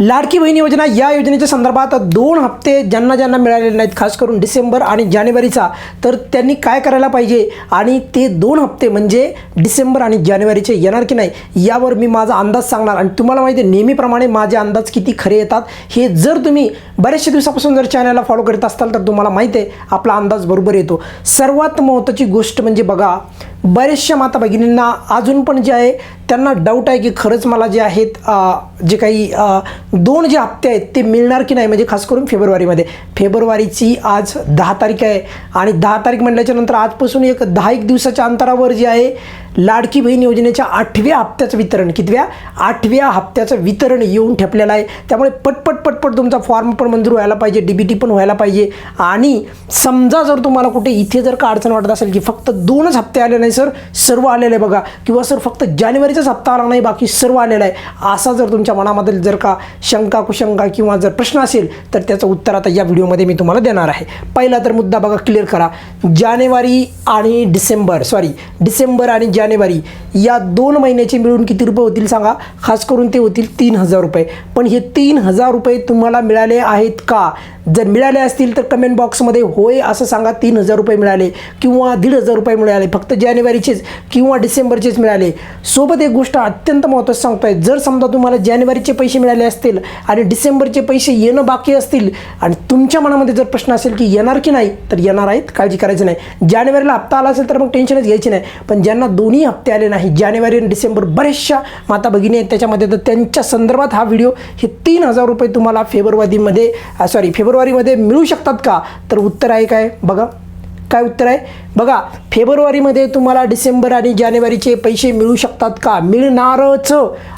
लाडकी बहीण योजना या योजनेच्या संदर्भात दोन हप्ते ज्यांना ज्यांना मिळालेले नाहीत खास करून डिसेंबर आणि जानेवारीचा तर त्यांनी काय करायला पाहिजे? आणि ते दोन हप्ते म्हणजे डिसेंबर आणि जानेवारीचे येणार की नाही यावर मी माझा अंदाज सांगणार. आणि तुम्हाला माहिती आहे नेहमीप्रमाणे माझे अंदाज किती खरे येतात हे जर तुम्ही बऱ्याचशा दिवसापासून जर चॅनलला फॉलो करत असाल तर तुम्हाला माहिती आहे आपला अंदाज बरोबर येतो. सर्वात महत्त्वाची गोष्ट म्हणजे बघा बऱ्याचशा माता भगिनींना अजून पण जे आहे त्यांना डाऊट आहे की खरंच मला जे आहेत जे काही दोन जे हप्ते आहेत ते मिळणार की नाही? म्हणजे खास करून फेब्रुवारीमध्ये. फेब्रुवारीची आज दहा तारीख आहे आणि दहा तारीख म्हटल्याच्या नंतर आजपासून एक दहा एक दिवसाच्या अंतरावर जे आहे लाडकी बहीण योजनेच्या आठव्या हप्त्याचं वितरण कितव्या? आठव्या हप्त्याचं वितरण येऊन ठेपलेलं आहे. त्यामुळे पटपट पटपट तुमचा फॉर्म पण मंजूर व्हायला पाहिजे डी बी टी पण व्हायला पाहिजे. आणि समजा जर तुम्हाला कुठे इथे जर का अडचण वाटत असेल की फक्त दोनच हप्ते आले नाही सर सर्व आलेले आहे बघा. किंवा सर फक्त जानेवारीचाच हप्ता आला नाही बाकी सर्व आलेला आहे. असा जर तुमच्या मनामध्ये जर का शंका कुशंका किंवा जर प्रश्न असेल तर त्याचं उत्तर आता या व्हिडिओमध्ये मी तुम्हाला देणार आहे. पहिला तर मुद्दा बघा क्लिअर करा. जानेवारी आणि डिसेंबर सॉरी डिसेंबर आणि जानेवारी. या दोन महिन्याचे मिळून किती रुपये होतील सांगा? खास करून ते होतील तीन हजार रुपये. पण हे तीन हजार रुपये तुम्हाला मिळाले आहेत का? जर मिळाले असतील तर कमेंट बॉक्समध्ये होय असं सांगा तीन हजार रुपये मिळाले किंवा दीड हजार रुपये मिळाले. फक्त जानेवारीचेच किंवा डिसेंबरचेच मिळाले. सोबत एक गोष्ट अत्यंत महत्त्वाचं सांगतोय. जर समजा तुम्हाला जानेवारीचे पैसे मिळाले असतील आणि डिसेंबरचे पैसे येणं बाकी असतील आणि तुमच्या मनामध्ये जर प्रश्न असेल की येणार की नाही तर येणार आहेत. काळजी करायची नाही. जानेवारीला हप्ता आला असेल तर मग टेन्शनच घ्यायची नाही. पण ज्यांना दोन्ही हप्ते आले नाही. जानेवारी आणि डिसेंबर बऱ्याचशा माता भगिनी आहेत त्याच्यामध्ये. तर त्यांच्या संदर्भात हा व्हिडिओ हे तीन हजार रुपये तुम्हाला फेब्रुवारीमध्ये सॉरी फेब्रुवारीमध्ये मिळू शकतात का? तर उत्तर आहे काय? बघा. काय उत्तर आहे? बघा फेब्रुवारीमध्ये तुम्हाला डिसेंबर आणि जानेवारीचे पैसे मिळू शकतात का? मिळणारच.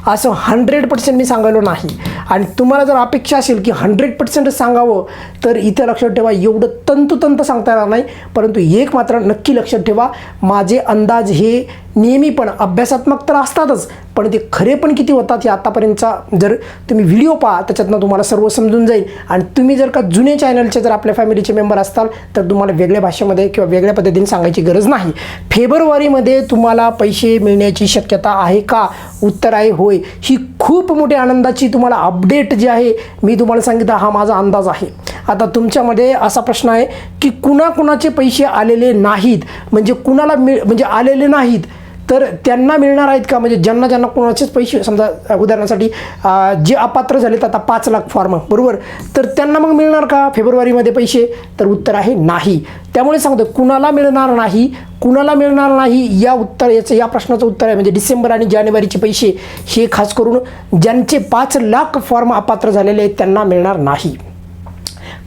असं हंड्रेड पर्सेंट मी सांगायलो नाही. आणि तुम्हाला जर अपेक्षा असेल की हंड्रेड पर्सेंट सांगावं तर इथं लक्षात ठेवा एवढं तंतुतंत सांगता येणार नाही. परंतु एक मात्र नक्की लक्षात ठेवा माझे अंदाज हे नेहमी पण अभ्यासात्मक तर असतातच पण ते खरे पण किती होतात हे आत्तापर्यंतचा जर तुम्ही व्हिडिओ पहा त्याच्यातनं तुम्हाला सर्व समजून जाईल. आणि तुम्ही जर का जुने चॅनलचे जर आपल्या फॅमिलीचे मेंबर असताल तर तुम्हाला वेगळ्या भाषेमध्ये किंवा वेगळ्या पद्धतीने सांगायची गरज नाही. फेब्रुवारीमध्ये तुम्हाला पैसे मिळण्याची शक्यता आहे का? उत्तर आहे होय. ही खूप मोठ्या आनंदाची तुम्हाला अपडेट जी आहे मी तुम्हाला सांगितलं हा माझा अंदाज आहे. आता तुमच्यामध्ये असा प्रश्न आहे की कुणाकुणाचे पैसे आलेले नाहीत? म्हणजे कुणाला मिळ म्हणजे आलेले नाहीत? तर त्यांना मिळणार आहेत का? म्हणजे ज्यांना ज्यांना कोणाचेच पैसे समजा उदाहरणासाठी जे अपात्र झालेत आता पाच लाख फॉर्म बरोबर? तर त्यांना मग मिळणार का? फेब्रुवारीमध्ये पैसे? तर उत्तर आहे नाही. त्यामुळे सांगतो कुणाला मिळणार नाही कुणाला मिळणार नाही या उत्तर याचं या प्रश्नाचं उत्तर आहे. म्हणजे डिसेंबर आणि जानेवारीचे पैसे हे खास करून ज्यांचे पाच लाख फॉर्म अपात्र झालेले आहेत त्यांना मिळणार नाही.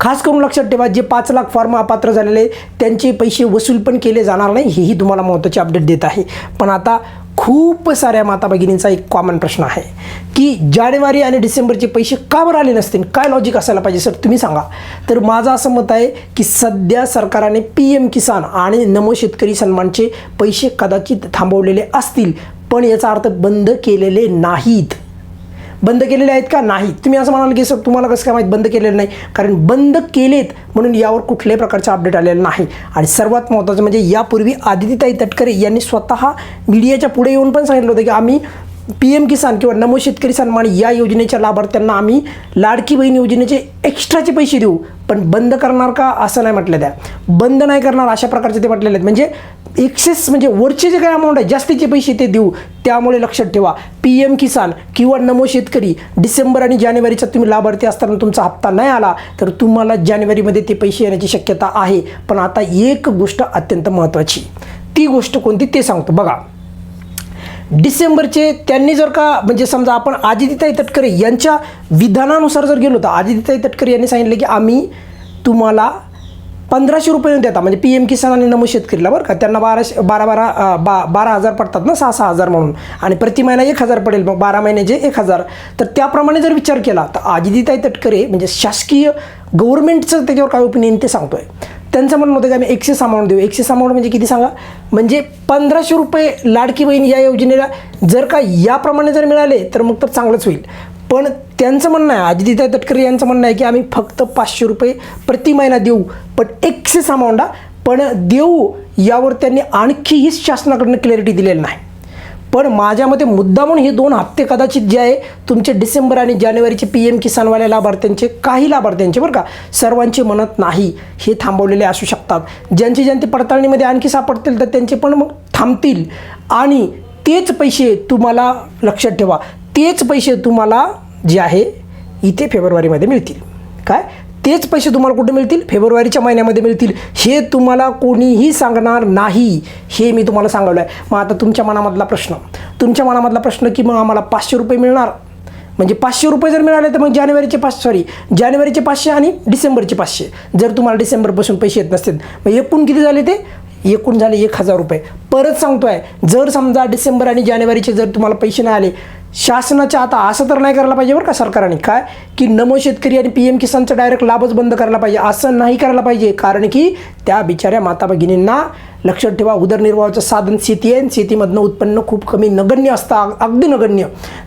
खास करून लक्षात ठेवा जे पाच लाख फॉर्म अपात्र झालेले आहेत, त्यांचे पैसे वसूल पण केले जाणार नाही हेही तुम्हाला महत्त्वाचे अपडेट देत आहे. पण आता खूप साऱ्या माता भगिनींचा एक कॉमन प्रश्न आहे की जानेवारी आणि डिसेंबरचे पैसे का बरं आले नसतील काय लॉजिक असायला पाहिजे सर? तुम्ही सांगा. तर माझं असं मत आहे की सध्या सरकारने पी एम किसान आणि नमो शेतकरी सन्मानचे पैसे कदाचित थांबवलेले असतील पण याचा अर्थ बंद केलेले नाहीत. बंद केलेले आहेत का? नाही. तुम्ही असं म्हणाल की सर तुम्हाला कसं काय माहीत? बंद केलेलं नाही. कारण बंद केलेत म्हणून यावर कुठल्याही प्रकारचा अपडेट आलेला नाही. आणि सर्वात महत्त्वाचं म्हणजे यापूर्वी आदितीताई तटकरे यांनी स्वतः मीडियाच्या पुढे येऊन पण सांगितलं होतं की आम्ही पी एम किसान किंवा नमो शेतकरी सन्मान या योजनेच्या लाभार्थ्यांना आम्ही लाडकी बहीण योजनेचे एक्स्ट्राचे पैसे देऊ. पण बंद करणार का असं नाही म्हटलं त्या बंद नाही करणार अशा प्रकारचे ते म्हटलेले आहेत. म्हणजे एक्सेस म्हणजे वरचे जे काही अमाऊंट आहे जास्तीचे पैसे ते देऊ. त्यामुळे लक्षात ठेवा पी एम किसान किंवा नमो शेतकरी डिसेंबर आणि जानेवारीचा तुम्ही लाभार्थी असताना तुमचा हप्ता नाही आला तर तुम्हाला जानेवारीमध्ये ते पैसे येण्याची शक्यता आहे. पण आता एक गोष्ट अत्यंत महत्त्वाची. ती गोष्ट कोणती ते सांगतो. बघा डिसेंबरचे त्यांनी जर का म्हणजे समजा आपण आदितीताई तटकरे यांच्या विधानानुसार जर गेलो तर आदिताई तटकरे यांनी सांगितलं की आम्ही तुम्हाला पंधराशे रुपये देता. म्हणजे पी एम किसान आणि नमो शेतकरीला बरं का. त्यांना बाराशे बारा बारा बा बारा हजार पडतात ना सहा सहा हजार म्हणून. आणि प्रति महिना एक हजार पडेल मग बारा महिन्याचे एक हजार. तर त्याप्रमाणे जर विचार केला तर आदितीताई तटकरे म्हणजे शासकीय गव्हर्नमेंटचं त्याच्यावर काय ओपिनियन ते सांगतोय. त्यांचं म्हणणं होतं की आम्ही एकशे अमाऊंट देऊ. एकशे अमाऊंट म्हणजे किती सांगा? म्हणजे पंधराशे रुपये लाडकी बहीण या योजनेला जर का याप्रमाणे जर मिळाले तर मग तर चांगलंच होईल. पण त्यांचं म्हणणं आहे अजिदिता तटकरे यांचं म्हणणं आहे की आम्ही फक्त पाचशे रुपये प्रति महिना देऊ पण एकशे सामावंडा पण देऊ यावर त्यांनी आणखीही शासनाकडनं क्लॅरिटी दिलेली नाही. पण माझ्या मते मुद्दा म्हणून हे दोन हप्ते कदाचित जे आहे तुमचे डिसेंबर आणि जानेवारीचे पी एम किसानवाल्या लाभार्थ्यांचे काही लाभार्थ्यांचे बरं का सर्वांचे म्हणत नाही हे थांबवलेले असू शकतात. ज्यांची ज्यांची पडताळणीमध्ये आणखी सापडतील तर त्यांचे पण मग थांबतील. आणि तेच पैसे तुम्हाला लक्षात ठेवा तेच पैसे तुम्हाला जे आहे इथे फेब्रुवारीमध्ये मिळतील. काय? तेच पैसे तुम्हाला कुठे मिळतील? फेब्रुवारीच्या महिन्यामध्ये मिळतील. हे तुम्हाला कोणीही सांगणार नाही. हे मी तुम्हाला सांगवलं आहे मग आता तुमच्या मनामधला प्रश्न. तुमच्या मनामधला प्रश्न की मग आम्हाला पाचशे रुपये मिळणार? म्हणजे पाचशे रुपये जर मिळाले तर मग जानेवारीचे पाच सॉरी जानेवारीचे पाचशे आणि डिसेंबरचे पाचशे. जर तुम्हाला डिसेंबरपासून पैसे येत नसतील मग एकूण किती झाले ते? एकूण झाले एक हजार रुपये. परत सांगतो आहे जर समजा डिसेंबर आणि जानेवारीचे जर तुम्हाला पैसे नाही आले शासनाच्या आता असं तर नाही करायला पाहिजे बरं का सरकारने. काय? की नमो शेतकरी आणि पी एम किसानचा डायरेक्ट लाभच बंद करायला पाहिजे. असं नाही करायला पाहिजे. कारण की त्या बिचाऱ्या माता भगिनींना लक्षात ठेवा उदरनिर्वाहाचं साधन शेती आहे आणि शेतीमधनं उत्पन्न खूप कमी नगण्य असतं. अग- अगदी नगण्य.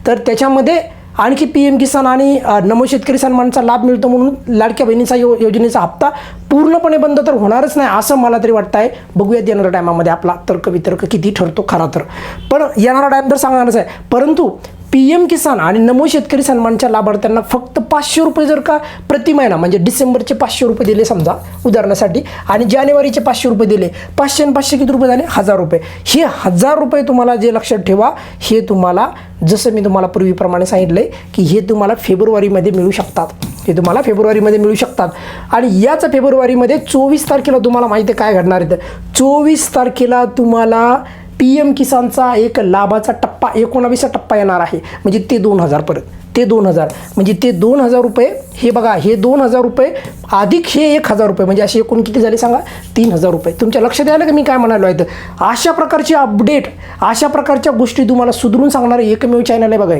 तर त्याच्यामध्ये आणखी पी एम किसान आणि नमो शेतकरी सन्मानचा लाभ मिळतो म्हणून लाडक्या बहिणीचा यो योजनेचा हप्ता पूर्णपणे बंद तर होणारच नाही असं मला तरी वाटतं आहे बघूयात येणाऱ्या टायमामध्ये आपला तर्क वितर्क किती ठरतो खरा तर. पण येणारा टाईम तर सांगणारच आहे. परंतु पी एम किसान आणि नमो शेतकरी सन्मानच्या लाभार्थ्यांना फक्त पाचशे रुपये जर का प्रति महिना म्हणजे डिसेंबरचे पाचशे रुपये दिले समजा उदाहरणासाठी आणि जानेवारीचे पाचशे रुपये दिले पाचशे आणि पाचशे किती रुपये झाले? हजार रुपये. हे हजार रुपये तुम्हाला जे लक्षात ठेवा हे तुम्हाला जसं मी तुम्हाला पूर्वीप्रमाणे सांगितलं आहे की हे तुम्हाला फेब्रुवारीमध्ये मिळू शकतात. हे तुम्हाला फेब्रुवारीमध्ये मिळू शकतात. आणि याच फेब्रुवारीमध्ये चोवीस तारखेला तुम्हाला माहिती आहे काय घडणार आहे तर? चोवीस तारखेला तुम्हाला पी एम किसानचा एक लाभाचा टप्पा एकोणावीसचा टप्पा येणार आहे. म्हणजे ते दोन हजार परत. ते दोन हजार. म्हणजे ते दोन हजार रुपये हे बघा हे दोन हजार रुपये अधिक हे एक हजार रुपये म्हणजे असे एकूण किती झाले सांगा? तीन हजार रुपये. तुमच्या लक्षात द्यायला की मी काय म्हणालो आहे? तर अशा प्रकारची अपडेट अशा प्रकारच्या गोष्टी तुम्हाला सुधरून सांगणारे एकमेव चॅनल आहे बघा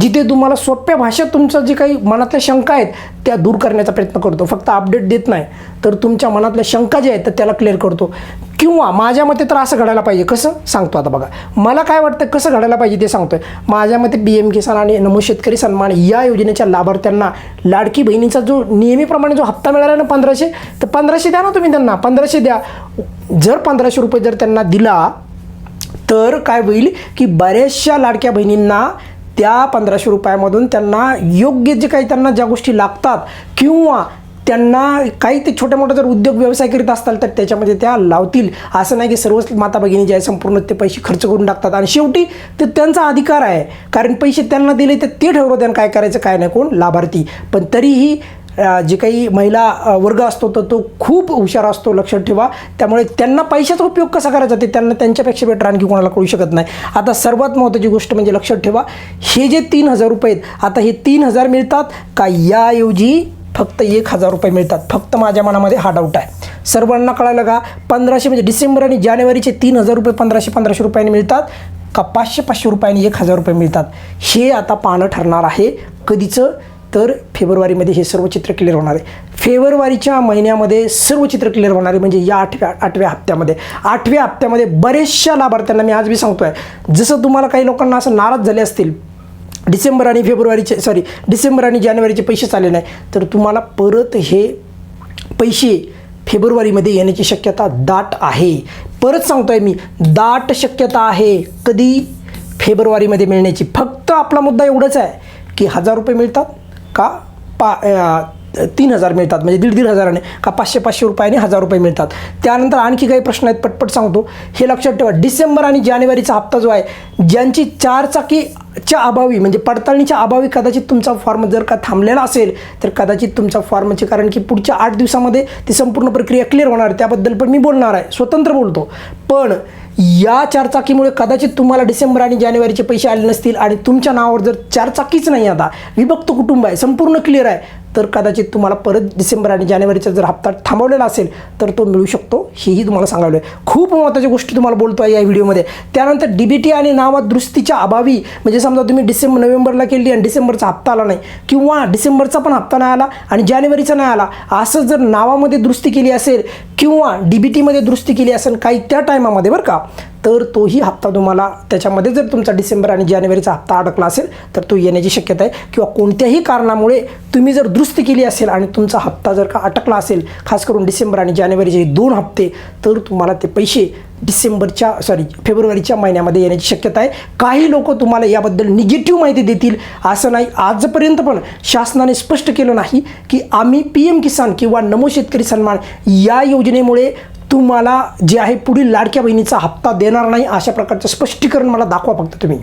जिथे तुम्हाला सोप्या भाषेत तुमचं जे काही मनातल्या शंका आहेत त्या दूर करण्याचा प्रयत्न करतो. फक्त अपडेट देत नाही. तर तुमच्या मनातल्या शंका ज्या आहेत तर त्याला क्लिअर करतो. किंवा माझ्या मते तर असं घडायला पाहिजे. कसं? सांगतो आता बघा. मला काय वाटतं कसं घडायला पाहिजे ते सांगतोय. माझ्या मते बी एम किसान आणि नमो शेतकरी सन्मान या योजनेच्या लाभार्थ्यांना लाडकी बहिणीचा जो नेहमीप्रमाणे जो हप्ता मिळाला ना पंधराशे तर पंधराशे द्या ना तुम्ही त्यांना पंधराशे द्या. जर पंधराशे रुपये जर त्यांना दिला तर काय होईल की बऱ्याचशा लाडक्या बहिणींना त्या पंधराशे रुपयामधून त्यांना योग्य जे काही त्यांना ज्या गोष्टी लागतात किंवा त्यांना काही ते छोट्या मोठ्या जर उद्योग व्यवसाय करीत असताल तर त्याच्यामध्ये त्या लावतील. असं नाही की सर्वच माता भगिनी जे आहे संपूर्ण ते पैसे खर्च करून टाकतात. आणि शेवटी ते त्यांचा अधिकार आहे. कारण पैसे त्यांना दिले तर ते ठरवलं त्यांना काय करायचं काय नाही कोण? लाभार्थी. पण तरीही जे काही महिला वर्ग असतो तर तो खूप हुशार असतो लक्षात ठेवा. त्यामुळे त्यांना पैशाचा उपयोग कसा करायचा ते त्यांना त्यांच्यापेक्षा बेटर आणखी कोणाला कळू शकत नाही. आता सर्वात महत्त्वाची गोष्ट म्हणजे लक्षात ठेवा हे जे तीन हजार रुपये आहेत आता हे तीन हजार मिळतात का याऐवजी फक्त एक हजार रुपये मिळतात. फक्त माझ्या मनामध्ये हा डाऊट आहे. सर्वांना कळालं का? पंधराशे म्हणजे डिसेंबर आणि जानेवारीचे तीन हजार रुपये पंधराशे पंधराशे रुपयांनी मिळतात. का पाचशे पाचशे रुपयांनी एक हजार रुपये मिळतात? हे आता पाहणं ठरणार आहे. कधीचं? तर फेब्रुवारीमध्ये हे सर्व चित्र क्लिअर होणार आहे. फेब्रुवारीच्या महिन्यामध्ये सर्व चित्र क्लिअर होणार आहे. म्हणजे या आठव्या आठव्या हप्त्यामध्ये. आठव्या हप्त्यामध्ये बरेचशा लाभार्थ्यांना मी आज बी सांगतो आहे जसं तुम्हाला काही लोकांना असं नाराज झाले असतील डिसेंबर आणि फेब्रुवारीचे सॉरी डिसेंबर आणि जानेवारीचे पैसे चालले नाही. तर तुम्हाला परत हे पैसे फेब्रुवारीमध्ये येण्याची शक्यता दाट आहे. परत सांगतो आहे मी दाट शक्यता आहे. कधी? फेब्रुवारीमध्ये मिळण्याची. फक्त आपला मुद्दा एवढंच आहे की हजार रुपये मिळतात का पा तीन हजार मिळतात. म्हणजे दीड दीड हजाराने का पाचशे पाचशे रुपयाने हजार रुपये मिळतात. त्यानंतर आणखी काही प्रश्न आहेत पटपट सांगतो. हे लक्षात ठेवा डिसेंबर आणि जानेवारीचा हप्ता जो आहे ज्यांची चार च्या अभावी म्हणजे पडताळणीच्या अभावी कदाचित तुमचा फॉर्म जर का थांबलेला असेल तर कदाचित तुमचा फॉर्मचे कारण की पुढच्या आठ दिवसामध्ये ती संपूर्ण प्रक्रिया क्लिअर होणार त्याबद्दल पण मी बोलणार आहे स्वतंत्र बोलतो. पण या चारचाकीमुळे कदाचित तुम्हाला डिसेंबर आणि जानेवारीचे पैसे आले नसतील आणि तुमच्या नावावर जर चारचाकीच नाही आता विभक्त कुटुंब आहे संपूर्ण क्लिअर आहे तर कदाचित तुम्हाला परत डिसेंबर आणि जानेवारीचा जर हप्ता थांबवलेला असेल तर तो मिळू शकतो हेही तुम्हाला सांगावलं आहे खूप महत्त्वाच्या गोष्टी तुम्हाला बोलतो आहे या व्हिडिओमध्ये. त्यानंतर डी बी टी आणि नावादुरुस्तीच्या अभावी म्हणजे समजा तुम्ही डिसेंबर नोव्हेंबरला केली आणि डिसेंबरचा हप्ता आला नाही किंवा डिसेंबरचा पण हप्ता नाही आला आणि जानेवारीचा नाही आला असं जर नावामध्ये दुरुस्ती केली असेल किंवा डी बी टीमध्ये दुरुस्ती केली असेल काही त्या टायमामध्ये बरं का तर तोही हप्ता तुम्हाला त्याच्यामध्ये जर तुमचा डिसेंबर आणि जानेवारीचा हप्ता अडकला असेल तर तो येण्याची शक्यता आहे. किंवा कोणत्याही कारणामुळे तुम्ही जर दुरुस्ती केली असेल आणि तुमचा हप्ता जर का अटकला असेल खास करून डिसेंबर आणि जानेवारीचे दोन हप्ते तर तुम्हाला ते पैसे डिसेंबरच्या सॉरी फेब्रुवारीच्या महिन्यामध्ये येण्याची शक्यता आहे. काही लोक तुम्हाला याबद्दल निगेटिव्ह माहिती देतील. असं नाही आजपर्यंत पण शासनाने स्पष्ट केलं नाही की आम्ही पी एम किसान किंवा नमो शेतकरी सन्मान या योजनेमुळे तुम्हाला जे आहे पुढील लाडक्या बहिणीचा हप्ता देणार नाही अशा प्रकारचं स्पष्टीकरण मला दाखवा फक्त तुम्ही.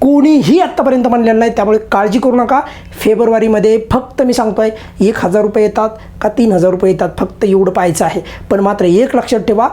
कोणीही आत्तापर्यंत म्हणलेलं नाही त्यामुळे काळजी करू नका. फेब्रुवारीमध्ये फक्त मी सांगतोय एक हजार रुपये येतात का तीन हजार रुपये येतात फक्त एवढं पाहायचं आहे. पण मात्र एक लक्षात ठेवा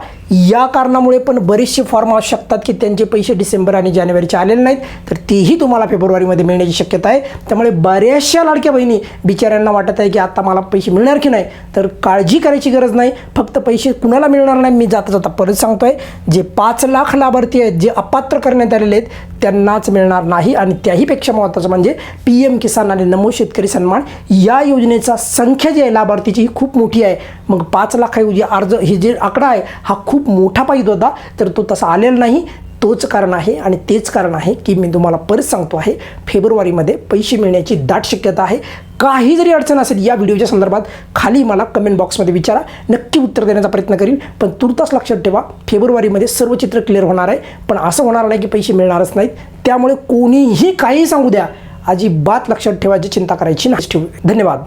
या कारणामुळे पण बरेचसे फॉर्म असू शकतात की त्यांचे पैसे डिसेंबर आणि जानेवारीचे आलेले नाहीत तर तेही तुम्हाला फेब्रुवारीमध्ये मिळण्याची शक्यता आहे. त्यामुळे बऱ्याचशा लाडक्या बहिणी बिचाऱ्यांना वाटत आहे की आता मला पैसे मिळणार की नाही तर काळजी करायची गरज नाही. फक्त पैसे कुणाला मिळणार नाही मी जाता जाता परत सांगतोय जे पाच लाख लाभार्थी आहेत जे अपात्र करण्यात आलेले आहेत त्यांनाच मिळणार नाही. आणि त्याहीपेक्षा महत्त्वाचं म्हणजे पी एम किसान आणि नमो शेतकरी सन्मान या योजनेचा संख्या जी आहे लाभार्थीची ही खूप मोठी आहे. मग पाच लाखाऐवजी अर्ज हे जे आकडा आहे हा खूप मोठा पाहिजे होता तर तो तसा आलेला नाही. तोच कारण आहे आणि तेच कारण आहे की मी तुम्हाला परत सांगतो आहे फेब्रुवारीमध्ये पैसे मिळण्याची दाट शक्यता आहे. काही जरी अडचण असेल या व्हिडिओच्या संदर्भात खाली मला कमेंट बॉक्समध्ये विचारा. नक्की उत्तर देण्याचा प्रयत्न करीन पण तुर्तास लक्षात ठेवा फेब्रुवारीमध्ये सर्व चित्र क्लिअर होणार आहे. पण असं होणार नाही की पैसे मिळणारच नाहीत. त्यामुळे कोणीही काही सांगू द्या. अजिबात लक्षात ठेवायची चिंता करायची नाही. ठेवू धन्यवाद.